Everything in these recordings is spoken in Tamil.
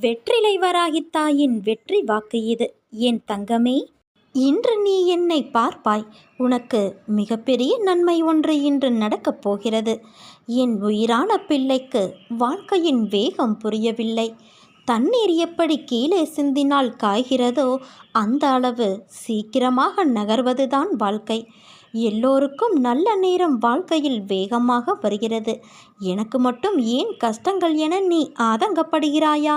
வெற்றிலை வராகித் தாயின் வெற்றி வாக்கு இது. என் தங்கமே? இன்று நீ என்னை பார்ப்பாய். உனக்கு மிகப்பெரிய நன்மை ஒன்று இன்று நடக்கப் போகிறது. என் உயிரான பிள்ளைக்கு வாழ்க்கையின் வேகம் புரியவில்லை. தண்ணீர் எப்படி கீழே சிந்தினால் காய்கிறதோ அந்த அளவு சீக்கிரமாக நகர்வதுதான் வாழ்க்கை. எல்லோருக்கும் நல்ல நேரம் வாழ்க்கையில் வேகமாக வருகிறது. எனக்கு மட்டும் ஏன் கஷ்டங்கள் என நீ ஆதங்கப்படுகிறாயா?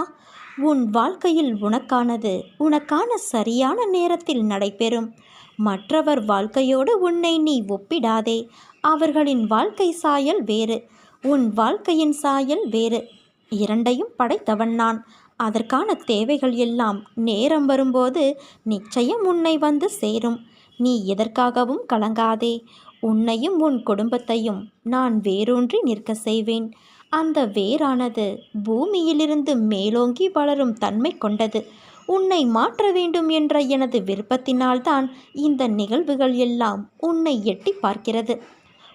உன் வாழ்க்கையில் உனக்கானது உனக்கான சரியான நேரத்தில் நடைபெறும். மற்றவர் வாழ்க்கையோடு உன்னை நீ ஒப்பிடாதே. அவர்களின் வாழ்க்கை சாயல் வேறு உன் வாழ்க்கையின் சாயல் வேறு. இரண்டையும் படைத்தவன் நான். அதற்கான தேவைகள் எல்லாம் நேரம் வரும்போது நிச்சயம் உன்னை வந்து சேரும். நீ எதற்காகவும் கலங்காதே. உன்னையும் உன் குடும்பத்தையும் நான் வேரூன்றி நிற்க செய்வேன். அந்த வேரானது பூமியிலிருந்து மேலோங்கி வளரும் தன்மை கொண்டது. உன்னை மாற்ற வேண்டும் என்ற எனது விருப்பத்தினால்தான் இந்த நிகழ்வுகள் எல்லாம் உன்னை எட்டி பார்க்கிறது.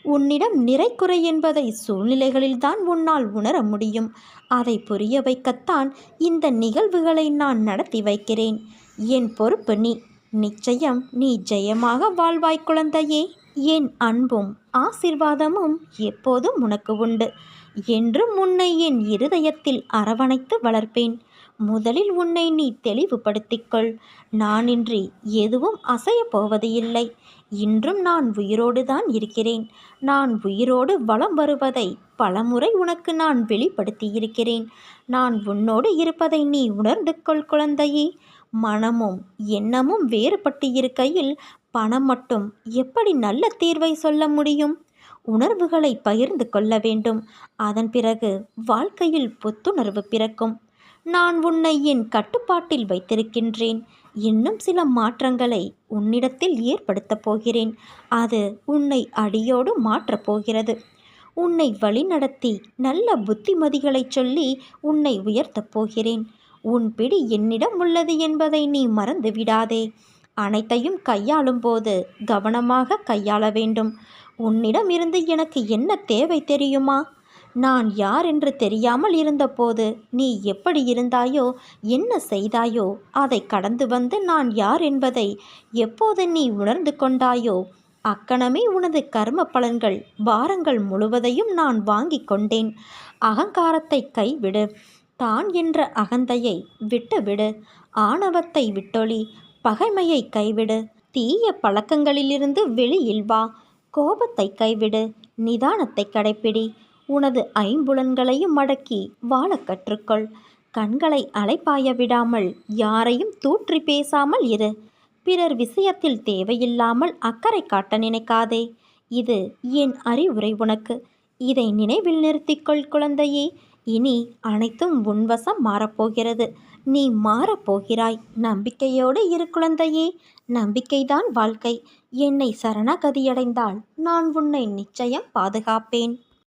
உன்னிடம் நிறைக்குறை என்பதை சூழ்நிலைகளில்தான் உன்னால் உணர முடியும். அதை புரிய வைக்கத்தான் இந்த நிகழ்வுகளை நான் நடத்தி வைக்கிறேன். என் பொறுப்பு நீ. நிச்சயம் நீ ஜெயமாக வாழ்வாய் குழந்தையே. என் அன்பும் ஆசிர்வாதமும் எப்போதும் உனக்கு உண்டு. என்றும் உன்னை என் இருதயத்தில் அரவணைத்து வளர்ப்பேன். முதலில் உன்னை நீ தெளிவுபடுத்திக்கொள். நானின்றி எதுவும் அசையப் போவது இல்லை. இன்றும் நான் உயிரோடு தான் இருக்கிறேன். நான் உயிரோடு வலம் வருவதை பலமுறை உனக்கு நான் வெளிப்படுத்தியிருக்கிறேன். நான் உன்னோடு இருப்பதை நீ உணர்ந்து கொள் குழந்தையே. மனமும் எண்ணமும் வேறுபட்டு இருக்கையில் பணம் மட்டும் எப்படி நல்ல தீர்வை சொல்ல முடியும்? உணர்வுகளை பகிர்ந்து கொள்ள வேண்டும். அதன் பிறகு வாழ்க்கையில் புத்துணர்வு பிறக்கும். நான் உன்னை என் கட்டுப்பாட்டில் வைத்திருக்கின்றேன். இன்னும் சில மாற்றங்களை உன்னிடத்தில் ஏற்படுத்தப் போகிறேன். அது உன்னை அடியோடு மாற்றப் போகிறது. உன்னை வழிநடத்தி நல்ல புத்திமதிகளை சொல்லி உன்னை உயர்த்தப் போகிறேன். உன் பிடி என்னிடம் உள்ளது என்பதை நீ மறந்து விடாதே. அனைத்தையும் கையாளும் போது கவனமாக கையாள வேண்டும். உன்னிடம் இருந்து எனக்கு என்ன தேவை தெரியுமா? நான் யார் என்று தெரியாமல் இருந்தபோது நீ எப்படி இருந்தாயோ என்ன செய்தாயோ அதை கடந்து வந்து நான் யார் என்பதை எப்போது நீ உணர்ந்து கொண்டாயோ அக்கணமே உனது கர்ம பலன்கள் பாரங்கள் முழுவதையும் நான் வாங்கி கொண்டேன். அகங்காரத்தை கைவிடு. தான் என்ற அகந்தையை விட்டுவிடு. ஆணவத்தை விட்டொளி பகைமையை கைவிடு. தீய பழக்கங்களிலிருந்து வெளியில் வா. கோபத்தை கைவிடு. நிதானத்தை கடைப்பிடி. உனது ஐம்புலன்களையும் மடக்கி வாழ கற்றுக்கொள். கண்களை அலைப்பாய விடாமல் யாரையும் தூற்றி பேசாமல் இரு. பிறர் விஷயத்தில் தேவையில்லாமல் அக்கறை காட்ட நினைக்காதே. இது என் அறிவுரை உனக்கு. இதை நினைவில் நிறுத்திக்கொள் குழந்தையே. இனி அனைத்தும் உன்வசம் மாறப்போகிறது. நீ மாறப்போகிறாய். நம்பிக்கையோடு இரு குழந்தையே. நம்பிக்கைதான் வாழ்க்கை. என்னை சரணாகதியடைந்தால் நான் உன்னை நிச்சயம் பாதுகாப்பேன்.